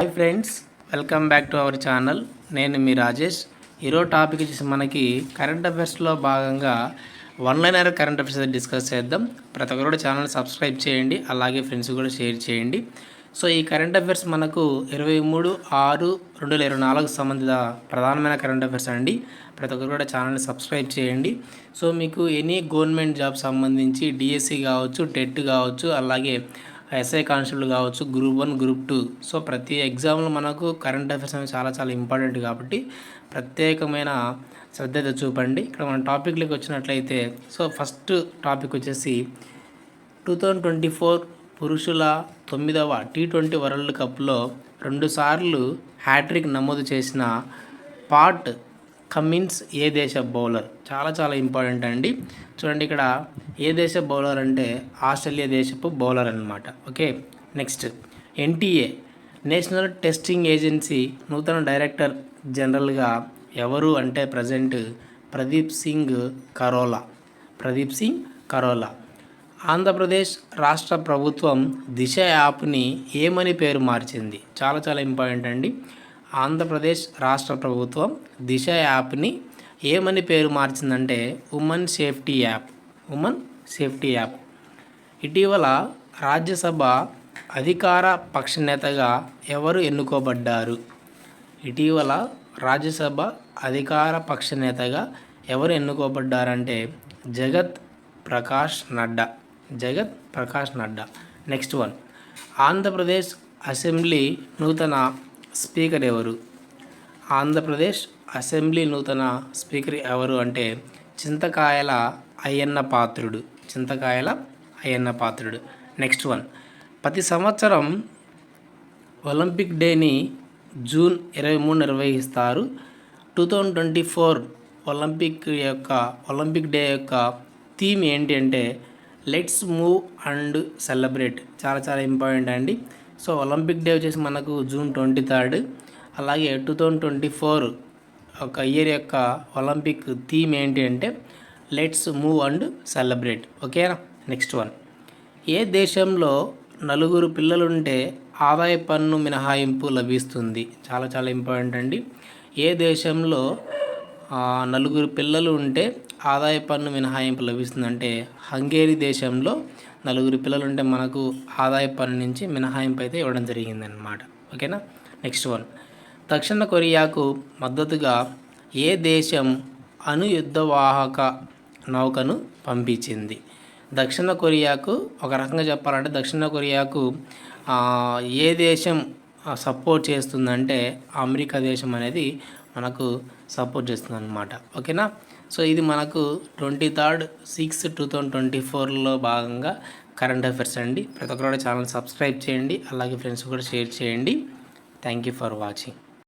Hi friends welcome back to our channel నేను మీ రాజేష్. ఈరోజు టాపిక్ వచ్చేసి మనకి కరెంట్ అఫైర్స్లో భాగంగా one liner current affairs discuss చేద్దాం. ప్రతి ఒక్కరు కూడా ఛానల్ సబ్స్క్రైబ్ చేయండి అలాగే ఫ్రెండ్స్ కూడా షేర్ చేయండి. సో ఈ కరెంట్ అఫైర్స్ మనకు ఇరవై మూడు ఆరు రెండు వేల ఇరవై నాలుగు సంబంధిత ప్రధానమైన కరెంట్ అఫైర్స్ అండి. ప్రతి ఒక్కరు కూడా ఛానల్ని సబ్స్క్రైబ్ చేయండి. సో మీకు ఎనీ గవర్నమెంట్ జాబ్ సంబంధించి డిఎస్సి కావచ్చు టెట్ కావచ్చు అలాగే ఎస్ఐ కానిస్టేబుల్ కావచ్చు group one group two so ప్రతి ఎగ్జామ్లో మనకు కరెంట్ అఫైర్స్ అనేవి చాలా చాలా ఇంపార్టెంట్ కాబట్టి ప్రత్యేకమైన శ్రద్ధ చూపండి. ఇక్కడ మన టాపిక్లోకి వచ్చినట్లయితే సో ఫస్ట్ టాపిక్ వచ్చేసి టూ థౌజండ్ ట్వంటీ ఫోర్ పురుషుల తొమ్మిదవ టీ ట్వంటీ వరల్డ్ కప్లో రెండుసార్లు హ్యాట్రిక్ నమోదు చేసిన పాట్ కమిన్స్ ఏ దేశ బౌలర్? చాలా చాలా ఇంపార్టెంట్ అండి. చూడండి ఇక్కడ ఏ దేశ బౌలర్ అంటే ఆస్ట్రేలియా దేశపు బౌలర్ అనమాట okay next. NTA national testing agency నూతన డైరెక్టర్ జనరల్గా ఎవరు అంటే ప్రజెంట్ ప్రదీప్ సింగ్ కరోలా. ప్రదీప్ సింగ్ కరోలా. ఆంధ్రప్రదేశ్ రాష్ట్ర ప్రభుత్వం దిశ యాప్ని ఏమని పేరు మార్చింది? చాలా చాలా ఇంపార్టెంట్ అండి. ఆంధ్రప్రదేశ్ రాష్ట్ర ప్రభుత్వం దిశ యాప్ని ఏమని పేరు మార్చిందంటే women safety app. Women safety app. ఇటీవల రాజ్యసభ అధికార పక్ష నేతగా ఎవరు ఎన్నుకోబడ్డారు? ఇటీవల రాజ్యసభ అధికార పక్ష నేతగా ఎవరు ఎన్నుకోబడ్డారంటే Jagat Prakash Nadda. Jagat Prakash Nadda. Next one. Andhra Pradesh assembly నూతన స్పీకర్ ఎవరు? ఆంధ్రప్రదేశ్ అసెంబ్లీ నూతన స్పీకర్ ఎవరు అంటే చింతకాయల అయ్యన్న పాత్రుడు. చింతకాయల అయ్యన్న పాత్రుడు. Next one. ప్రతి సంవత్సరం ఒలింపిక్ డేని జూన్ ఇరవై మూడు నిర్వహిస్తారు. Two thousand twenty four olympic యొక్క ఒలింపిక్ డే యొక్క థీమ్ ఏంటి అంటే లెట్స్ మూవ్ అండ్ సెలబ్రేట్. చాలా చాలా ఇంపార్టెంట్ అండి. సో ఒలింపిక్ డే వచ్చేసి మనకు జూన్ ట్వంటీ థర్డ్. అలాగే టూ థౌజండ్ ట్వంటీ ఫోర్ ఒక ఇయర్ యొక్క ఒలింపిక్ థీమ్ ఏంటి అంటే లెట్స్ మూవ్ అండ్ సెలబ్రేట్. ఓకేనా? Next one. ఏ దేశంలో నలుగురు పిల్లలుంటే ఆదాయ పన్ను మినహాయింపు లభిస్తుంది? చాలా చాలా ఇంపార్టెంట్ అండి. ఏ దేశంలో నలుగురు పిల్లలు ఉంటే ఆదాయ పన్ను మినహాయింపు లభిస్తుందంటే హంగేరీ దేశంలో నలుగురు పిల్లలు ఉంటే మనకు ఆదాయ పన్ను నుంచి మినహాయింపు అయితే ఇవ్వడం జరిగిందనమాట ఓకేనా? నెక్స్ట్ వన్ దక్షిణ కొరియాకు మద్దతుగా ఏ దేశం అణు యుద్ధవాహక నౌకను పంపించింది? దక్షిణ కొరియాకు ఒక రకంగా చెప్పాలంటే దక్షిణ కొరియాకు ఏ దేశం సపోర్ట్ చేస్తుందంటే అమెరికా దేశం అనేది మనకు సపోర్ట్ చేస్తుంది అనమాట ఓకేనా? సో ఇది మనకు twenty third six two thousand twenty ఫోర్లో భాగంగా కరెంట్ అఫైర్స్ అండి. ప్రతి ఒక్కరు ఛానల్ సబ్స్క్రైబ్ చేయండి. అలాగే ఫ్రెండ్స్ కూడా షేర్ చేయండి. Thank you for watching